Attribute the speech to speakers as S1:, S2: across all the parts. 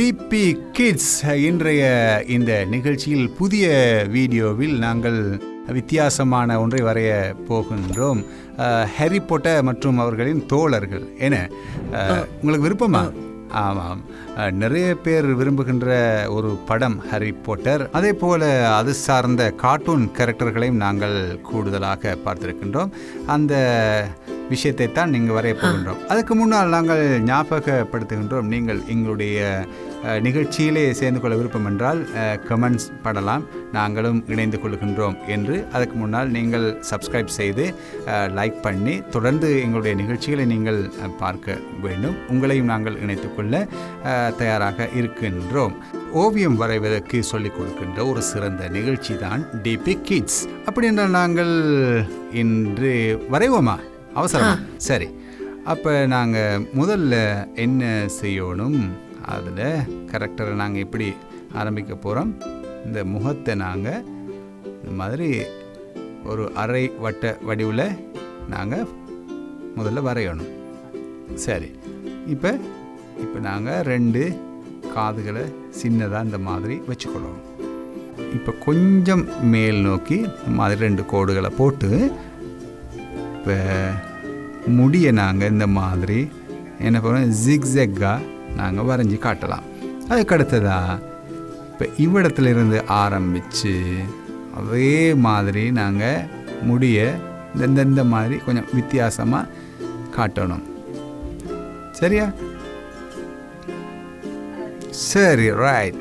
S1: DP kids இன்றைய இந்த நிகழ்ச்சியில் புதிய வீடியோவில் நாங்கள் வித்தியாசமான ஒன்றை வரைய போகின்றோம். ஹாரி பாட்டர் மற்றும் அவர்களின் தோழர்கள் என. உங்களுக்கு விருப்பமா? ஆமாம். நிறைய பேர் விரும்புகின்ற ஒரு படம் ஹாரி பாட்டர் அதே போல அது சார்ந்த கார்ட்டூன் கேரக்டர்களையும் நாங்கள் கூடுதலாக பார்த்திருக்கின்றோம். அந்த விஷயத்தை தான் நீங்கள் வரைய போகின்றோம் அதுக்கு முன்னால் நாங்கள் ஞாபகப்படுத்துகின்றோம். நீங்கள் எங்களுடைய நிகழ்ச்சியிலே சேர்ந்து கொள்ள விருப்பம் என்றால் கமெண்ட்ஸ் படலாம். நாங்களும் இணைந்து கொள்கின்றோம் என்று. அதுக்கு முன்னால் நீங்கள் சப்ஸ்கிரைப் செய்து லைக் பண்ணி தொடர்ந்து எங்களுடைய நிகழ்ச்சிகளை நீங்கள் பார்க்க வேண்டும். உங்களையும் நாங்கள் இணைத்துக்கொள்ள தயாராக இருக்கின்றோம். ஓவியம் வரைவதற்கு சொல்லிக் கொடுக்கின்ற ஒரு சிறந்த நிகழ்ச்சி தான் டிபி கிட்ஸ் அப்படி என்றால் நாங்கள் இன்று வரைவோமா? அவசரமா. சரி. அப்போ நாங்கள் முதல்ல என்ன செய்யணும்? அதில் கரெக்டரை நாங்கள் எப்படி ஆரம்பிக்க போகிறோம் இந்த முகத்தை நாங்கள் இந்த மாதிரி ஒரு அரை வட்ட வடிவில் நாங்கள் முதல்ல வரையணும். சரி. இப்போ இப்போ நாங்கள் ரெண்டு காதுகளை சின்னதாக இந்த மாதிரி வச்சுக்கொள்ளணும் இப்போ கொஞ்சம் மேல் நோக்கி இந்த மாதிரி ரெண்டு கோடுகளை போட்டு இப்போ முடியை நாங்கள் இந்த மாதிரி என்ன பண்ணுவோம் ஜிக்ஸெக்காக நாங்கள் வரைஞ்சி காட்டலாம். அதுக்கு அடுத்ததாக இப்போ இவ்விடத்துல இருந்து ஆரம்பித்து அதே மாதிரி நாங்கள் முடியை இந்த இந்த- இந்த மாதிரி கொஞ்சம் வித்தியாசமாக காட்டணும். சரியா? சரி ரைட்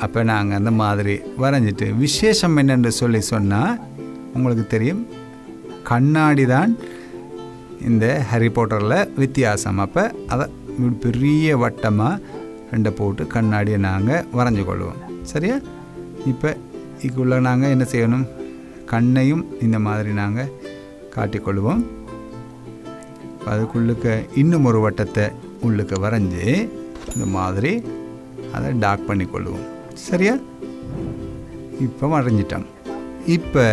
S1: அப்போ நாங்கள் அந்த மாதிரி வரைஞ்சிட்டு விசேஷம் என்னென்று சொல்லி சொன்னால் உங்களுக்கு தெரியும்? கண்ணாடி தான் இந்த ஹாரி போட்டரில் வித்தியாசம். அப்போ அதை பெரிய வட்டமாக ரெண்டை போட்டு கண்ணாடியை நாங்கள் வரைஞ்சு கொள்வோம். சரியா? இப்போ இதுக்குள்ளே நாங்கள் என்ன செய்யணும்? கண்ணையும் இந்த மாதிரி நாங்கள் காட்டிக்கொள்வோம் அதுக்குள்ளுக்க இன்னும் ஒரு வட்டத்தை உள்ளுக்க வரைஞ்சி இந்த மாதிரி அதை டாக் பண்ணிக்கொள்வோம் சரியா? இப்போ வரைஞ்சிட்டோம். இப்போ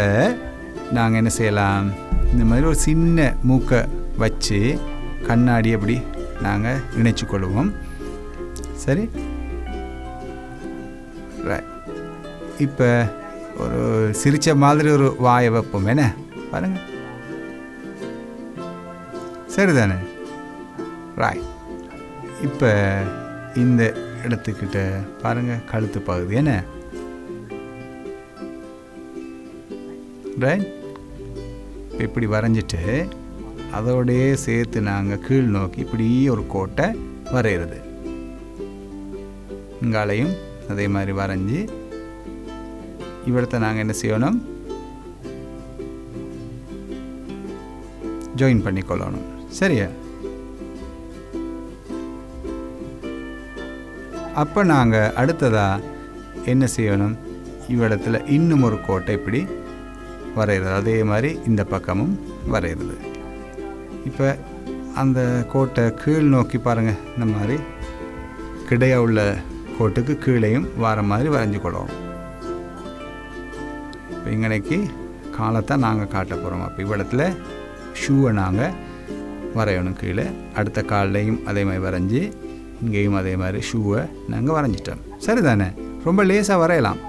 S1: நாங்கள் என்ன செய்யலாம்? இந்த மாதிரி ஒரு சின்ன மூக்கை வச்சு கண்ணாடி அப்படி நாங்கள் இணைச்சு கொள்வோம். சரி? இப்போ ஒரு சிரித்த மாதிரி ஒரு வாயை வைப்போம். என்ன? பாருங்க. சரிதானே? ராய் இப்போ இந்த இடத்துக்கிட்ட பாருங்கள் கழுத்து பகுதி. என்ன? ரைட் இப்படி வரைஞ்சிட்டு அதோடையே சேர்த்து நாங்கள் கீழ் நோக்கி இப்படி ஒரு கோட்டை வரைகிறது இங்காலையும் அதே மாதிரி வரைஞ்சி இவ்விடத்தை நாங்கள் என்ன செய்யணும்? ஜாயின் பண்ணிக்கொள்ளணும். சரியா? அப்போ நாங்கள் அடுத்ததாக என்ன செய்யணும்? இவ்விடத்தில் இன்னும் ஒரு கோட்டை இப்படி வரைகிறது. அதே மாதிரி இந்த பக்கமும் வரைகிறது. இப்போ அந்த கோட்டை கீழ் நோக்கி பாருங்கள் இந்த மாதிரி கிடையா உள்ள கோட்டுக்கு கீழேயும் வர மாதிரி வரைஞ்சி கொள்ளணும். இப்போ இங்கனைக்கு காலத்தை நாங்கள் காட்ட போகிறோம் அப்போ இவ்விடத்துல ஷூவை நாங்கள் வரையணும் கீழே. அடுத்த காலையும் அதே மாதிரி வரைஞ்சி இங்கேயும் அதே மாதிரி ஷூவை நாங்கள் வரைஞ்சிட்டோம். சரிதானே? ரொம்ப லேசாக வரையலாம்.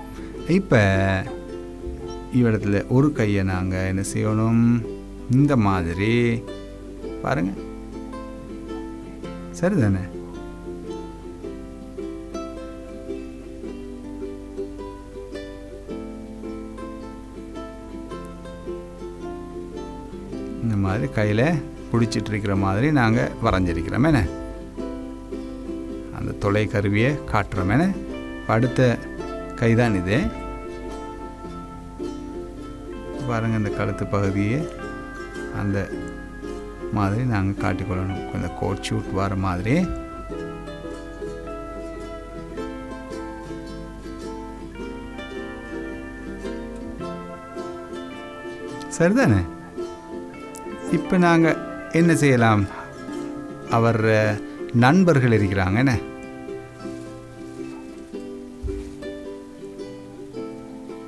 S1: இப்போ இவ்விடத்துல ஒரு கையை நாங்கள் என்ன செய்யணும்? இந்த மாதிரி. பாருங்கள் சரிதானே? இந்த மாதிரி கையில் பிடிச்சிட்டு இருக்கிற மாதிரி நாங்கள் வரைஞ்சிருக்கிறோம் என்ன? அந்த தொலை கருவியை காட்டுறோம் என்ன? அடுத்த கைதான் இது. பாருங்கள் இந்த கழுத்து பகுதியை. அந்த மாதிரி நாங்கள் காட்டிக்கொள்ளணும். கொஞ்சம் கோட் ஷூட் வர மாதிரி. சரிதானே? இப்போ நாங்கள் என்ன செய்யலாம்? அவர் நண்பர்கள் இருக்கிறாங்க என்ன?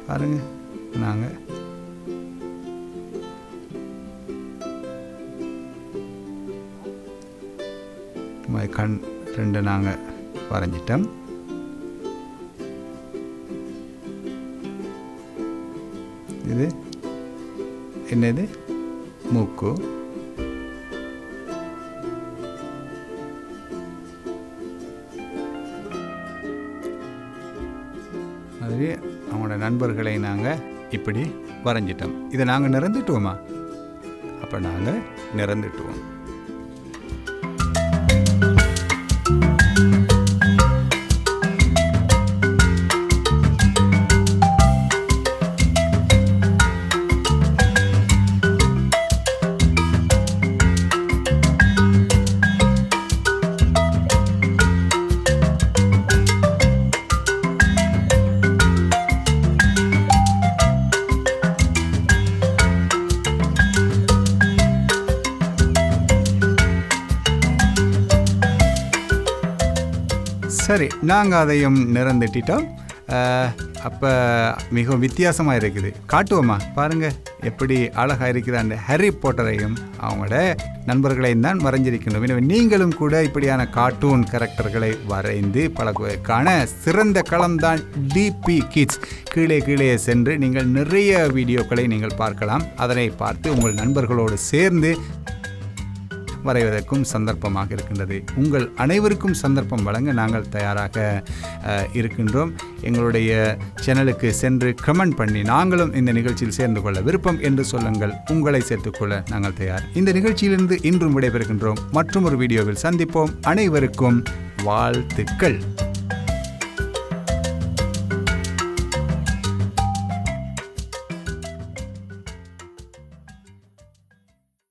S1: பாருங்க நாங்கள் கண் ரெண்டு நாங்கள் வரைஞ்சிட்டோம். இது என்னது? மூக்கு. மாதிரி அவங்களோட நண்பர்களை நாங்கள் இப்படி வரைஞ்சிட்டோம். இதை நாங்கள் நிறந்துட்டுவோமா அப்போ நாங்கள் நிறந்துட்டுவோம் சரி நாங்கள் அதையும் நிறந்துட்டிட்டோம். அப்போ மிகவும் வித்தியாசமாக இருக்குது. காட்டுவோமா? பாருங்க எப்படி அழகாக இருக்குது அந்த ஹாரி போட்டரையும் அவங்களோட நண்பர்களையும் தான் வரைஞ்சிருக்கின்றோம். எனவே நீங்களும் கூட இப்படியான கார்ட்டூன் கேரக்டர்களை வரைந்து பழகுவதற்கான சிறந்த களம்தான் டிபி கிட்ஸ் கீழே கீழே சென்று நீங்கள் நிறைய வீடியோக்களை நீங்கள் பார்க்கலாம். அதனை பார்த்து உங்கள் நண்பர்களோடு சேர்ந்து வரைவதற்கும் சந்தர்ப்பமாக இருக்கின்றது. உங்கள் அனைவருக்கும் சந்தர்ப்பம் வழங்க நாங்கள் தயாராக இருக்கின்றோம். எங்களுடைய சேனலுக்கு சென்று கமெண்ட் பண்ணி நாங்களும் இந்த நிகழ்ச்சியில் சேர்ந்து கொள்ள விருப்பம் என்று சொல்லுங்கள். உங்களை சேர்த்துக்கொள்ள நாங்கள் தயார். இந்த நிகழ்ச்சியிலிருந்து இன்றும் விடைபெறுகின்றோம். மற்றும் ஒரு வீடியோவில் சந்திப்போம். அனைவருக்கும் வாழ்த்துக்கள்.